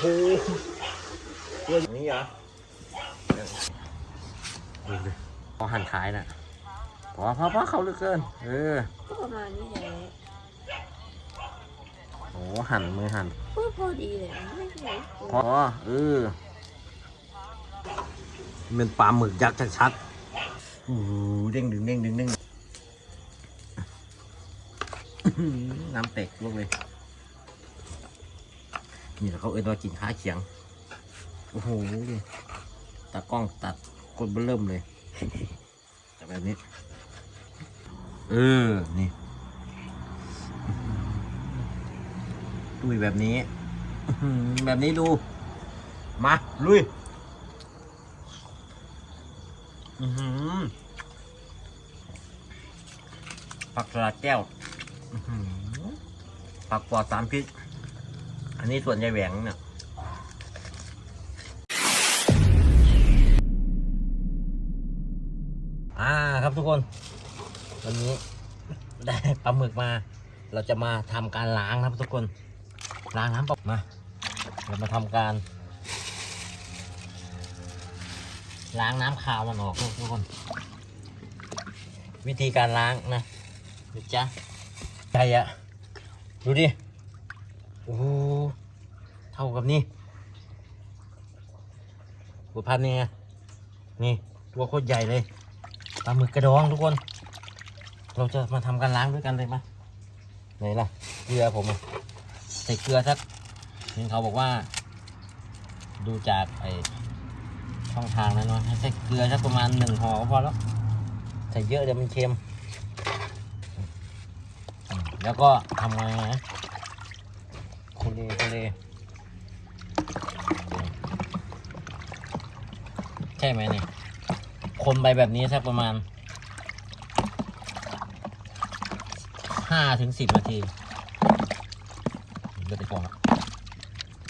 โอ้ตัวอย่างนี้เหรอพอหั่นขายน่ะพอพอพอเขาเหลือเกิน เออก็ประมาณนี้แหละโอ้หันมือหั่นก็พอดีเลยไม่ใช่พอเออเป็นปลาหมึกยักษ์ชัดๆอู้หูเด้งดึงเด้งดึงเด้งน้ำเตกลูกเลย นี่แหละเขาเอ็นว่ากินข้าเคียง โอ้โหตากล้องตัดกดเบเริ่มเลยจับแบบนี้ เออ นี่ดุยแบบนี้ แบบนี้ดู มา ลุย อือหือผักสลัดแก้วอือหือผักปลอดสารพิษ อันนี้ส่วนใยแหวงเนี่ยอ่าครับทุกคน วันนี้ได้ปลาหมึกมา เราจะมาทำการล้างนะครับทุกคน ล้างน้ำปลามา เรามาทำการ ล้างน้ำขาวมันออกทุกคน วิธีการล้างนะดูจ้ะใหญ่อะดูดิ โอ้เท่ากับนี่บุพันนี่ไงนี่ตัวโคตรใหญ่เลยปลาหมึกกระดองทุกคน เราจะมาทำการล้างด้วยกันเลยไหมไหนล่ะเกลือผมใส่เกลือสักเห็นเขาบอกว่า ดูจากไอช่องทางนั้นเนาะให้ใส่เกลือสักประมาณหนึ่งห่อก็พอแล้วใส่เยอะเดี๋ยวมันเค็มอืมแล้วก็ทำไงนะ เลโคเลใช่ไหมเนี่ยคนไปแบบนี้สักประมาณห้าถึงสิบนาทีเลือดไปฟองแล้ว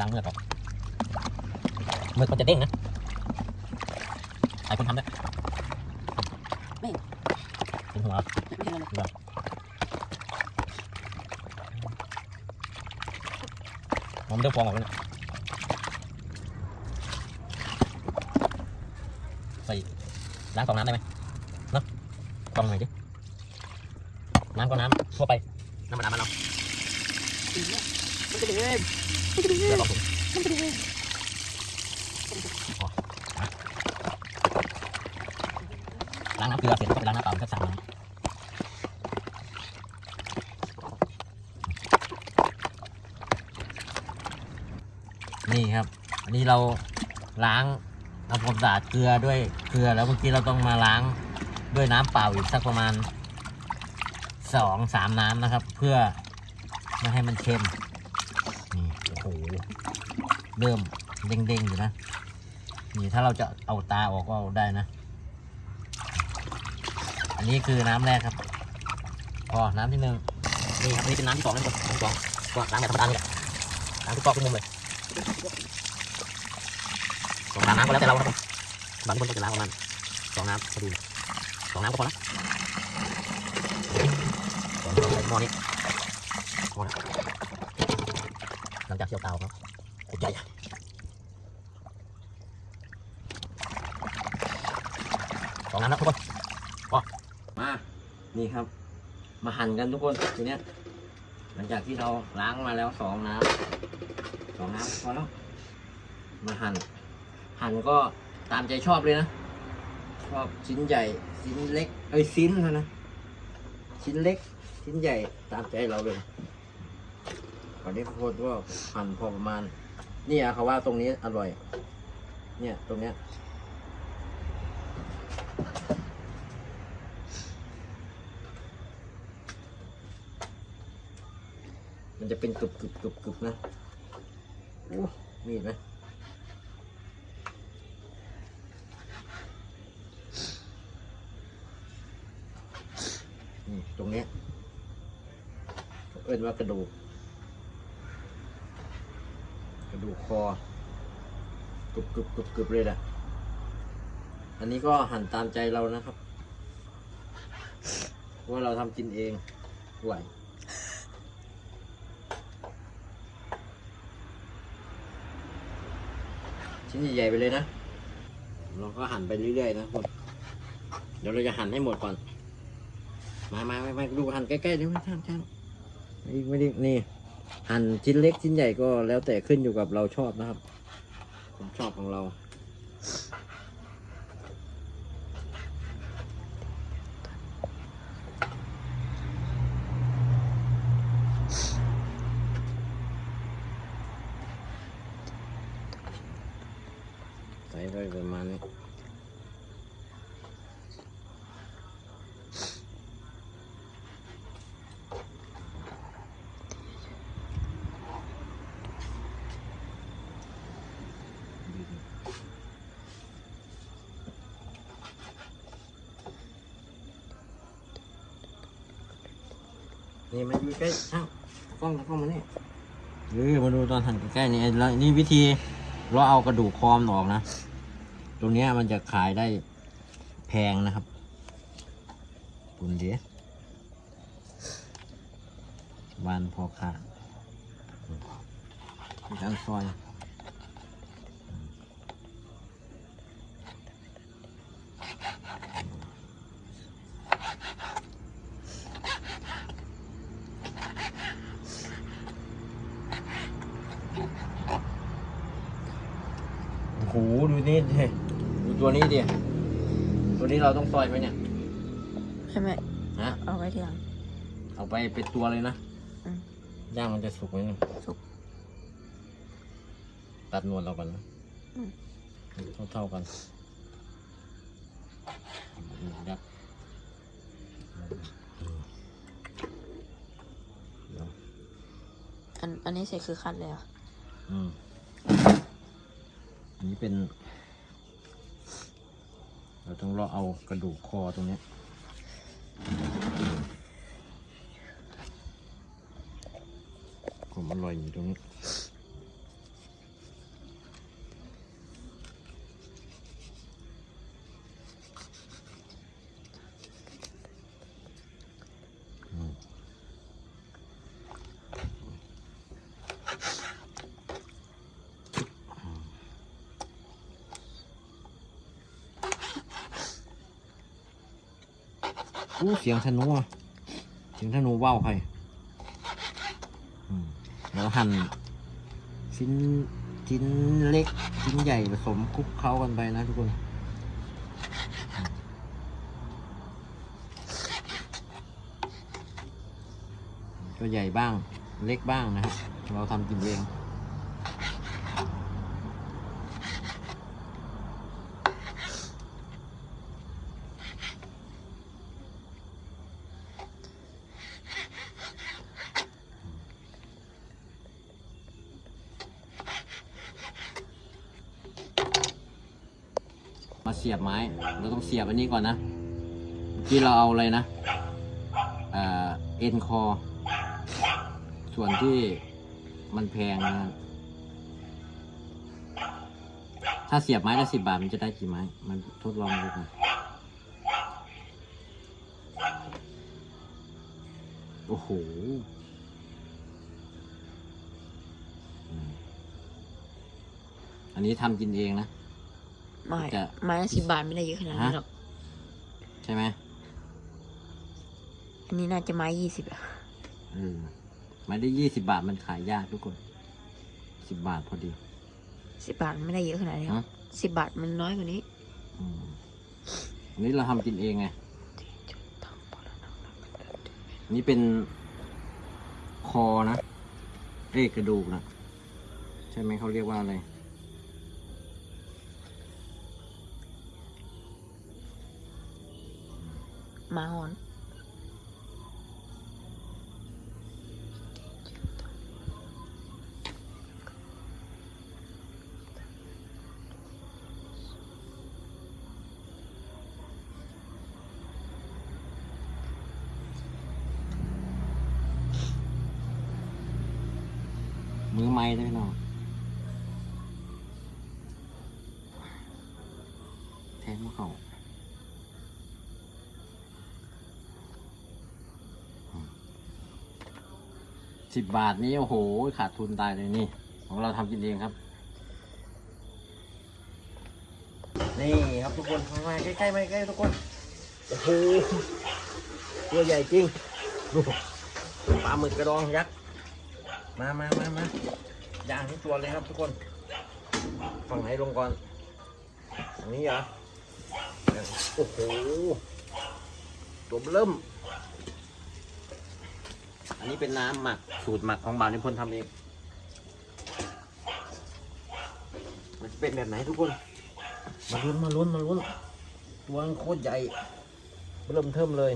ล้างเมือกออกเมือกมันจะเด้งนะหลายคนทำได้เป็นหัวไม่ใช่ ผมันเริ่มฟองออกแล้วเนี่ยใส่ล้างฟองน้ำได้ไหมเนาะฟองหน่อยดิ น้ำก็น้ำทั่วไป น้ำมันน้ำมันเอา มันจะเดือด เดี๋ยวลองดู มันจะเดือด ล้างน้ำเกลือเสร็จแล้วก็ไปล้างน้ำเปล่าสักสามน้ำนี่ครับ อันนี้ เราล้างทำความสะอาดเกลือด้วยเกลือแล้วเมื่อกี้เราต้องมาล้างด้วยน้ำเปล่าอีกสักประมาณสองสามน้ำนะครับ เพื่อไม่ให้มันเค็มนี่โอ้โหเริ่มเด้งๆอยู่นะนี่ถ้าเราจะเอาตาออกก็เอาได้นะ อันนี้คือน้ำแรกครับอ๋อน้ำที่หนึ่งนี่ครับนนี้เป็นน้ำที่สองนะทุกคนน้ำที่สองก็ล้างแบบธรรมดานี่แหละล้างทุกกอกทุกมุมเลย สองน้ำก็แล้วแต่เราครับผมบางคนก็จะล้างประมาณสองน้ำพอดีสองน้ำก็พอละสองน้ำใส่หม้อนี้พอละหลังจากเคี่ยวเตาเนาะขุดใหญ่สองน้ำนะทุกคนมานี่ครับ มาหั่นกันทุกคนทีเนี้ยหลังจากที่เราล้างมาแล้วสองน้ำสองน้ำพอแล้วมาหั่น หั่นก็ตามใจชอบเลยนะ ชอบชิ้นใหญ่ ชิ้นเล็ก เอ้ยชิ้นนะนะ ชิ้นเล็ก ชิ้นใหญ่ตามใจเราเลยตอนนี้โคตรว่าหั่นพอประมาณ นี่อะเขาว่าตรงนี้อร่อย เนี่ยตรงเนี้ย มันจะเป็นกรึบกรึบกรึบกรึบนะโอ้มีดไหมนี่ตรงเนี้ยเขาเอิ้นว่ากระดูก กระดูกคอกรึบกรึบกรึบกรึบเลยแหละ อันนี้ก็หั่นตามใจเรานะครับ ว่าเราทำกินเองไหวชิ้นใหญ่ๆไปเลยนะ เราก็หั่นไปเรื่อยๆนะทุกคนเดี๋ยวเราจะหั่นให้หมดก่อน มามามามาดูหั่นใกล้ๆเดี๋ยวไม่ท่านท่านไม่ไม่ด้นี่ หั่นชิ้นเล็กชิ้นใหญ่ก็แล้วแต่ขึ้นอยู่กับเราชอบนะครับความชอบของเรา ใส่ไปประมาณนี้นี่มาอยู่ใกล้ช่างกล้องกล้องมานี่เออมาดูตอนหั่นใกล้ๆนี่แล้วนี่วิธีเราเอากระดูกคอมออกนะ ตรงนี้มันจะขายได้แพงนะครับปุ่นเดียบานพอขาดมีการซอยโอ้โหดูนี่ดิดู ตัวนี้ดิ ตัวนี้เราต้องซอยไหมเนี่ย ใช่ไหมฮะ เอาไว้ทีหลัง เอาไปเป็นตัวเลยนะอืม ย่างมันจะสุกไหมเนี่ยสุกตัดนวลเราก่อนนะอืม เท่าเท่าๆกันยักษ์เดี๋ยวอันอันนี้เสร็จคือคัดเลยเหรอะอืมอันนี้เป็นเรา ต้องเลาเอากระดูกคอตรงนี้ผมอร่อยอยู่ตรงนี้ อู้เสียงธนูอะเสียงธนูว่าวใครอืมแล้วหั่นชิ้นชิ้นเล็กชิ้นใหญ่ผสมคลุกเคล้ากันไปนะทุกคนก็ใหญ่บ้างเล็กบ้างนะครับเราทำกินเอง มาเสียบไม้ เราต้องเสียบอันนี้ก่อนนะเมื่อกี้เราเอาอะไรนะเอ็นคอ ส่วนที่มันแพงนะถ้าเสียบไม้ละสิบบาทมันจะได้กี่ไม้ มันทดลองดูกันโอ้โหอันนี้ทำกินเองนะ ไม่จะ ไม้ละสิบบาทไม่ได้เยอะขนาดนั้นฮะหรอก ใช่ไหมอันนี้น่าจะไม้ยี่สิบอะเออไม่ได้ยี่สิบาทมันขายยากทุกคนสิบบาทพอดี สิบบาทมันไม่ได้เยอะขนาดนี้หรอกฮะ สิบบาทมันน้อยกว่านี้อืมอันนี้เราทำกินเองไงอันนี้เป็นคอนะเอ้ยกระดูกนะ ใช่ไหมเขาเรียกว่าอะไร หมาหอน มือไม้ด้วยเนาะแทงมาเขา สิบบาทนี้โอ้โห ขาดทุนตายเลยนี่ ของเราทำกินเองครับ นี่ครับทุกคนมาใกล้ๆมาใกล้ๆทุกคนโอ้โหตัวใหญ่จริงดูปลาหมึกกระดองยักษ์มามามามาย่างที่ตัวเลยครับทุกคน ฝั่งไหนลงก่อนฝั่งนี้เหรอโอ้โหตัวเริ่ม อันนี้เป็นน้ำหมักสูตรหมักของบ่าวนิพนธ์ทำเองมันจะเป็นแบบไหนทุกคน มาลุ้นมาลุ้นมาลุ้นตัวมันโคตรใหญ่เริ่มเทิมเลย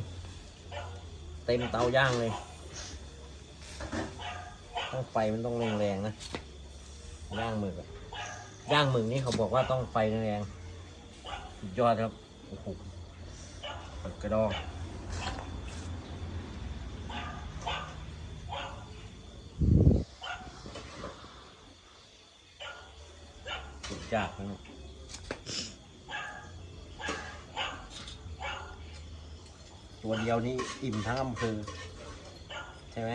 เต็มเตาย่างเลย ต้องไฟมันต้องแรงๆนะย่างหมึกย่างหมึกนี่เขาบอกว่าต้องไฟแรงๆสุดยอดครับโอ้โหกกระดอง สุดยอดนะตัวเดียวนี่อิ่มทั้งอำเภอใช่ไหม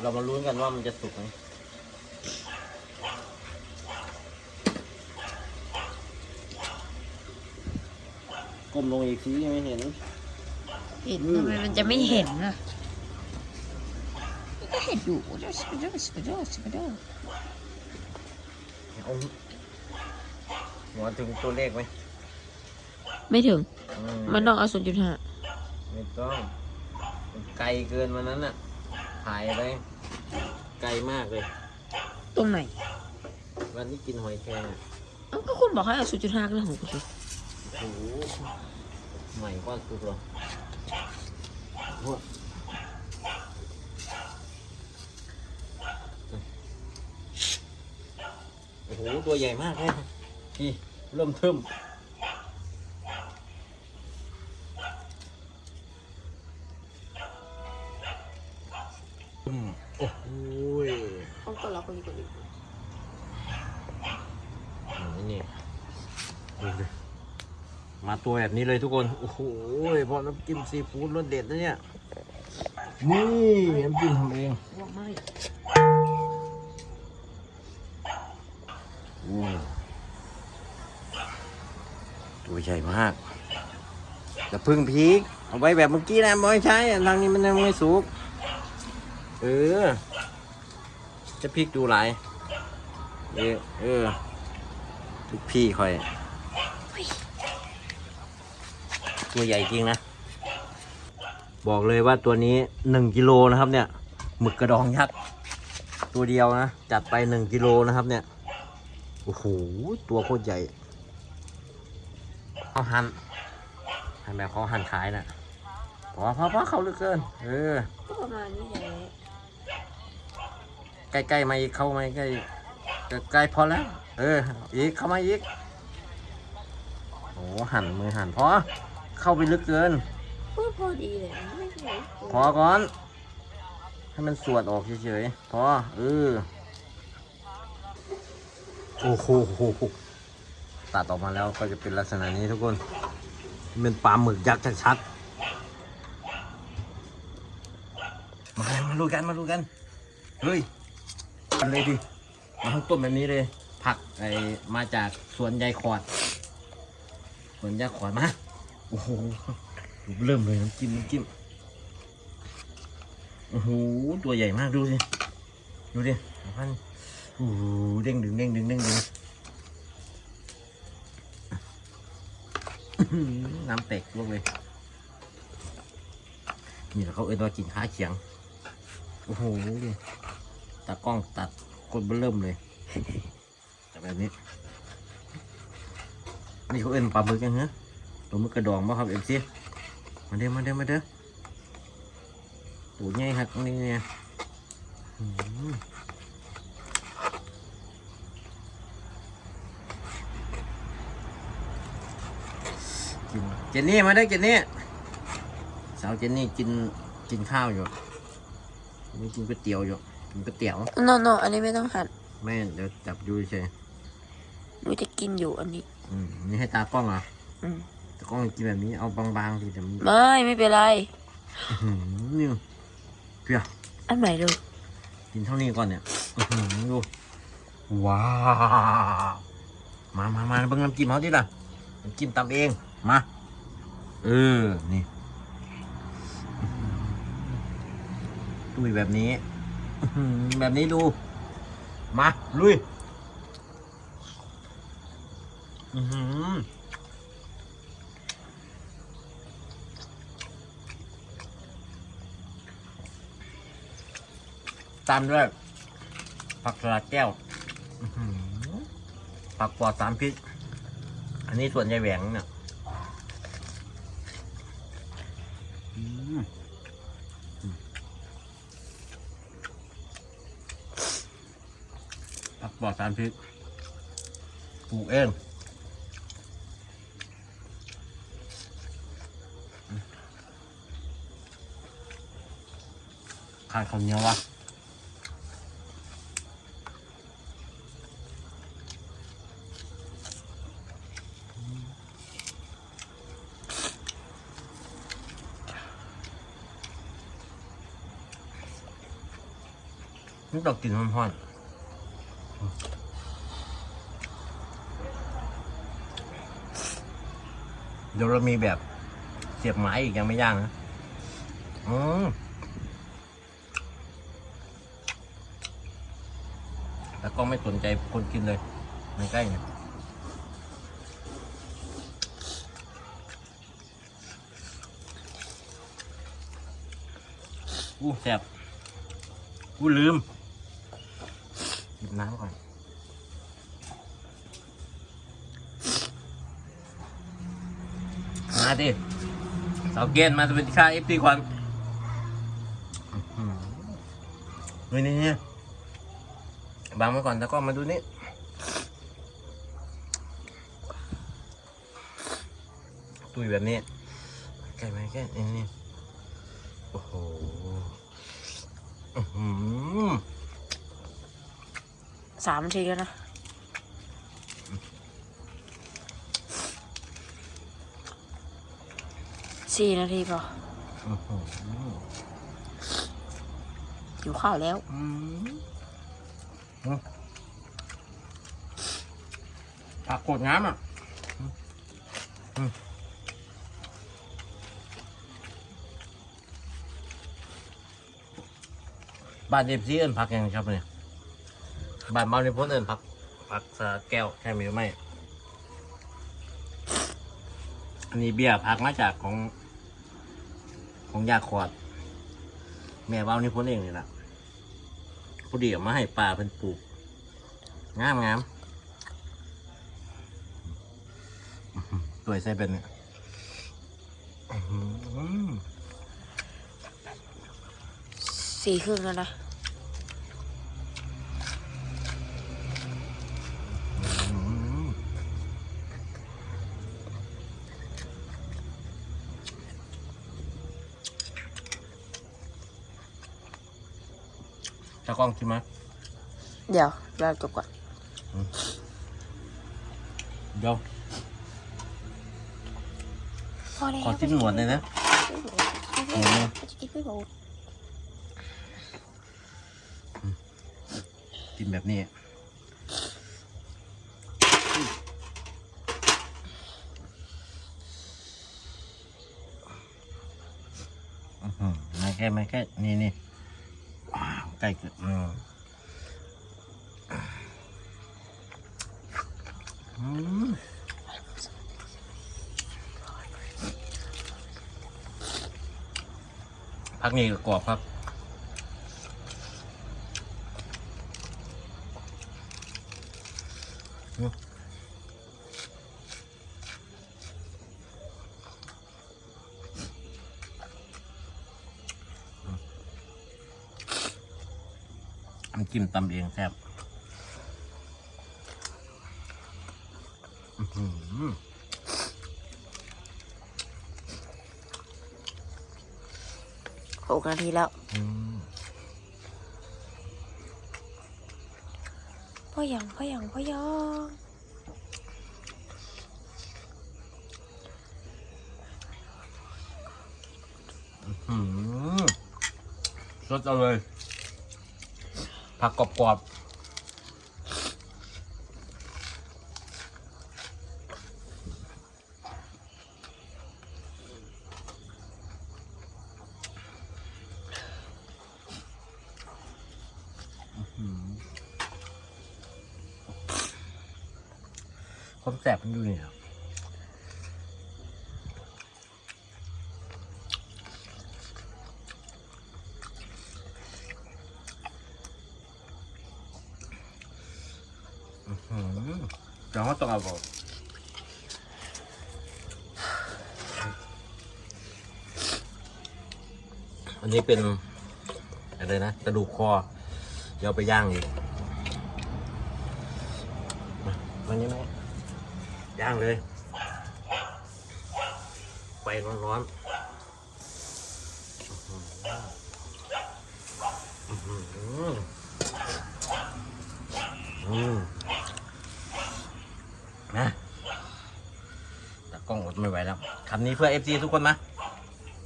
เรามาลุ้นกันว่ามันจะสุกไหม ก้มลงอีกทียังไม่เห็น เห็นทำไมมันจะไม่เห็นอะก็เห็นอยู่เดี๋ยวสกเดอร์สกเดอร์สกเดอร์เอาหัวถึงตัวเลขไหมไม่ถึง อืมันต้องเอาศูนย์จุดห้าไม่ต้องมันไกลเกินวันนั้นน่ะ ถ่ายไป ไกลมากเลย ตรงไหนวันที่กินหอยแครงอะเอ้าก็คุณบอกให้เอาศูนย์จุดห้าก็เรื่องของคุณสิ โอ้โหใหม่ก้อนสุดหรอโอ้โหโอ้โห ตัวใหญ่มากเลยพี่เริ่มเทิมอืมโอ้โหยต้องตัวเราคนนี้คนนี้อืมนี่ดูดิ มาตัวแบบนี้เลยทุกคน โอ้โหพอน้ำจิ้มซีฟู้ดรสเด็ดนะเนี่ย นี่น้ำจิ้มทำเองว่าไม่อืมตัวใหญ่มากจะพึ่งพริกเอาไว้แบบเมื่อกี้นะไม่ใช่อะทางนี้มันยังไม่สุก เออ จะพริกดูหลายเออเออทุกพี่คอย ตัวใหญ่จริงนะ บอกเลยว่าตัวนี้หนึ่งกิโลนะครับเนี่ยหมึกกระดองยักษ์ตัวเดียวนะ จัดไปหนึ่งกิโลนะครับเนี่ย โอ้โห ตัวโคตรใหญ่เขาหั่นหันแบบเขาหั่นขายน่ะพอพอพอเขาเหลือเกิน เออประมาณนี้แหละใกล้ๆมาอีกเข้ามาใกล้ใกล้พอแล้ว เออ อีกเข้ามาอีกโอ้หั่นมือหั่นพอ เข้าไปลึกเกินก็พอดีเลยไม่ใช่พอก่อน ให้มันสวดออกเฉยๆพอเออโอ้โหตัดออกมาแล้วก็จะเป็นลักษณะนี้ทุกคนเป็นปลาหมึกยักษ์ชัดๆมามาดูกันมาดูกันเฮ้ยกันเลยดิมาทั้งต้นแบบนี้เลยผักไอมาจากสวนยายขอดสวนยายขอดมา โอ้โหเริ่มเลยน้ำจิ้มน้ำจิ้มโอ้โหตัวใหญ่มากดูสิดูดิพันโอ้โหเด้งดึงเด้งดึงเด้งดึงน้ำแตกลวกเลย นี่เขาเอ็นว่ากินขาเขียง โอ้โหดิตากล้องตัดกดเริ่มเลยจากแบบนี้ นี่เขาเอ็นปลาหมึกยังฮะ ปลาหมึกกระดองป่ะครับเอ็มซีมาเด้อมาเด้อมาเด้อตัวใหญ่ครับนี่เนี่ยอื้อหือกินเจนนี่มาได้อเจนนี่สาวเจนนี่กินกินข้าวอยู่นี่กินก๋วยเตี๋ยวอยู่กินก๋วยเตี๋ยวโนโนอันนี้ไม่ต้องหั่นแม่เดี๋ยวจับดูเฉยหนูจะกินอยู่อันนี้ อืมนี่ให้ตากล้องเหรอะอืม ตากล้องกินแบบนี้เอาบางๆทีแต่มันไม่ไม่เป็นไรอื้อหือนี่เพียอันใหม่ดูกินเท่านี้ก่อนเนี่ยอื้อหือดูว้าวมามามาเบิ่งน้ำจิ้มเขาดิล่ะน้ำจิ้มตำเองมาเออนี่ดุยแบบนี้อื้อหือแบบนี้ดู มาลุย อือหือ ตามด้วยผักสลัดแก้วอื้อหือผักปลอดสารพิษ อันนี้ส่วนใหญ่แหวงเนี่ยอืมอืมผักปลอดสารพิษปลูกเองอืมขาดข้าวเหนียววะ ต้องกินร้อนๆเดี๋ยวเรามีแบบเสียบไม้อีกยังไม่ย่างนะอืมแล้วก็ไม่สนใจคนกินเลยมันใกล้ไงอู้แซ่บกูลืม น้ำก่อน มาดิสาวเกณฑ์มาสวัสดีค่ะเอฟซีควันนี่นี่นี่บางไว้ก่อนแล้วก็มาดูนี่ตุยแบบนี้ใกล้ไหมใกล้นี่นี่โอ้โห อื้อหือ สามทีแล้วนะ สี่นาทีพออื้อหืออยู่ข้าวแล้วผักกดน้ำอะบ้านเอฟซีเอิ้นผักยังครับเนี่ย บ้านเมาในพ้นเอินผักผักสะแก้วใช่มหรือไม่อันนี้เบียร์ผักมาจากของ ของยาขวด แม่เบ้านี่พ้นเองเลยล่ะพอดีเอามาให้ป่าเป็นปลูกงามงามตัวใส่เป็นเนี่ยสี่ครึ่งแล้วนะ ตะกล้องชิมไหมเดี๋ยวเราจบก่อนเดี๋ยวพอแล้วขอจิ้มหนวดเลยนะไม่หนวดเลยจะกินไม่หมดกินแบบนี้อื้อหือไม่แค่ไม่แค่นี่นี่ว้าว ใกล้เกิดอืมอืมพักนี้ก็กรอบครับ น้ำจิ้มตำเองแซ่บอื้อหือหกนาทีแล้วอืมพ่อยังพ่อยังพ่อยังอื้ออืมสดเอาเลย ผักกรอบๆอื้อหือความแสบมันอยู่นี่ครับ อืม เดี๋ยวเขาต้องเอาบอกอันนี้เป็นอะไรนะกระดูกคอเดี๋ยวไปย่างอีกมาวันนี้ไหมย่างเลยไฟร้อนๆอื้อหืออืม นะแต่กล้องอดไม่ไหวแล้ว คำนี้เพื่อเอฟซีทุกคนนะ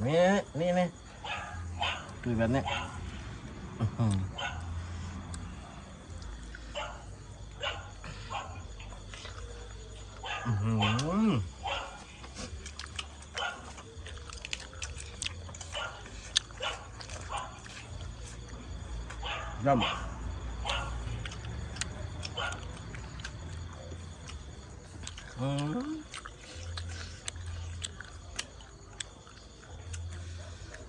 นี่นี่นี่คือแบบนี้ย่ำ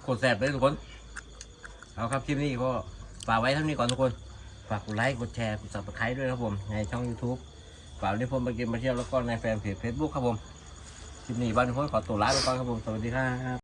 กดแสบเลยทุกคน เอาครับคลิปนี้ก็ฝากไว้เท่านี้ก่อนทุกคน ฝากกดไลค์ กดแชร์ กดซับสไครต์ด้วยนะครับผม ในช่อง YouTube ฝากนี้ผมมาเกมมาเที่ยวแล้วก็ในแฟนเพจเฟซบุ๊กครับผม คลิปนี้บ้านทุกคนขอตัวลาไปก่อนครับผม สวัสดีครับ